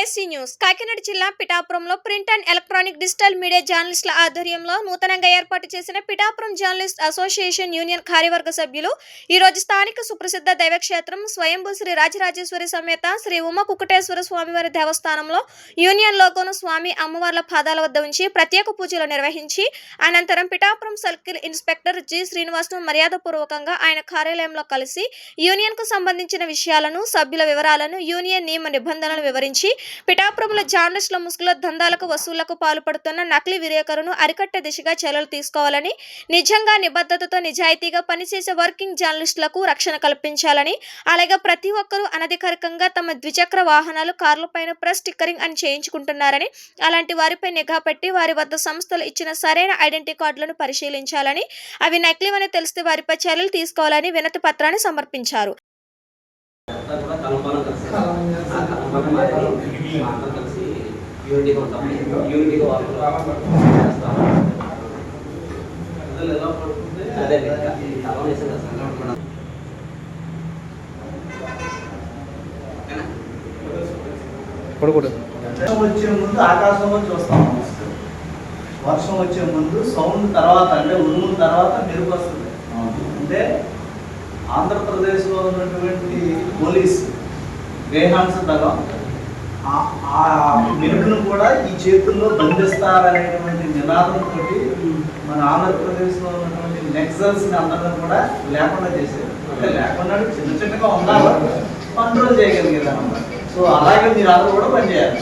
AC news. Kakinada జిల్లా పిఠాపురంలో print and electronic digital media జర్నలిస్టుల ఆధ్వర్యంలో నూతనంగా ఏర్పాటు చేసిన పిఠాపురం జర్నలిస్ట్ అసోసియేషన్ యూనియన్ కార్యవర్గ సభ్యులు ఈ రోజు స్థానిక సుప్రసిద్ధ దైవక్షేత్రం స్వయంభూ శ్రీ రాజరాజేశ్వరి సమేత శ్రీ ఉమ కుకుటేశ్వర స్వామివారి దేవస్థానంలో యూనియన్ లోగోను స్వామి అమ్మవార్ల పాదాల వద్ద ఉంచి ప్రత్యేక పూజలు నిర్వహించి అనంతరం పిఠాపురం సర్కిల్ ఇన్స్పెక్టర్ జి. శ్రీనివాస్ను మర్యాదపూర్వకంగా ఆయన కార్యాలయంలో కలిసి యూనియన్కు సంబంధించిన విషయాలను సభ్యుల వివరాలను యూనియన్ నియమ నిబంధనలను వివరించి పిఠాపురంలో జర్నలిస్టుల ముసుగులో దందాలకు వసూళ్ళకు పాల్పడుతున్న నకిలీ విలేకరును అరికట్టే దిశగా చర్యలు తీసుకోవాలని నిజంగా నిబద్ధతతో నిజాయితీగా పనిచేసే వర్కింగ్ జర్నలిస్టులకు రక్షణ కల్పించాలని అలాగే ప్రతి ఒక్కరూ అనధికారికంగా తమ ద్విచక్ర వాహనాలు కార్లపైన ప్రెస్ స్టిక్కరింగ్ అని చేయించుకుంటున్నారని అలాంటి వారిపై నిఘా పెట్టి వారి వద్ద సంస్థలు ఇచ్చిన సరైన ఐడెంటిటీ కార్డులను పరిశీలించాలని అవి నకిలీవని తెలిస్తే వారిపై చర్యలు తీసుకోవాలని వినతి పత్రాన్ని సమర్పించారు అంతా కూడా కలంపాలం కలిసి ఆ కలంపాలం కలిసి యూనిటీగా ఉంటాం యూనిటీగా వాళ్ళు చేస్తాము ఎలా పడుతుంది అదే కలం వేసాం కదా సంఘటన వర్షం వచ్చే ముందు ఆకాశంలో చూస్తాం వర్షం వచ్చే ముందు సౌండ్ తర్వాత అంటే ఉరుముల తర్వాత మెరుపు వస్తుంది. అంటే ఆంధ్రప్రదేశ్లో ఉన్నటువంటి పోలీస్ గ్రేహాన్స్ దళం ఆ- ఆ మెరుపును కూడా ఈ చేతుల్లో బంధిస్తారనేటువంటి నినాదంతో మన ఆంధ్రప్రదేశ్లో ఉన్నటువంటి నెక్సల్స్ని అందరిని కూడా లేకుండా చేశారు. అంటే లేకుండా చిన్న చిన్నగా ఉండాలి? కంట్రోల్ చేయగలిగేది అనమాట సో అలాగే మీరు అందరూ కూడా పనిచేయాలి.